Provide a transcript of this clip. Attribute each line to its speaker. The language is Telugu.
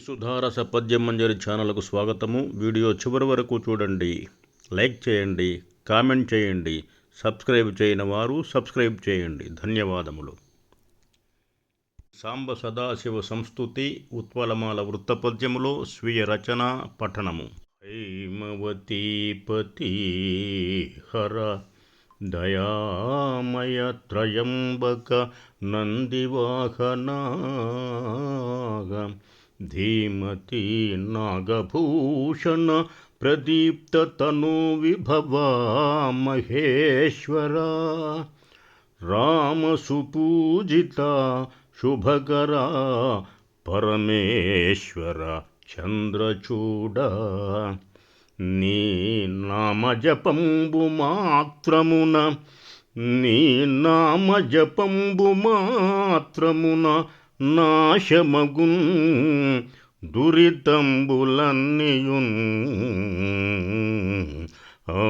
Speaker 1: సుధారస పద్యం మంజరి ఛానల్కు స్వాగతము. వీడియో చివరి వరకు చూడండి. లైక్ చేయండి కామెంట్ చేయండి సబ్స్క్రైబ్ చేయని వారు సబ్స్క్రైబ్ చేయండి. ధన్యవాదములు. సాంబ సదాశివ సంస్థుతి ఉత్పలమాల వృత్తపద్యములో స్వీయ రచన పఠనము. హైమవతీపతి హర దయామయ త్రయంబక నందివాహనా ధీమతి నాగభూషణ ప్రదీప్త తను విభవా మహేశ్వర రామసుపూజిత శుభకరా పరమేశ్వర చంద్రచూడ నీ నామజపంబు మాత్రమున నీ నామజపంబు మాత్రమున నాశమగున్ దురితంబులన్నీయున్ ఆ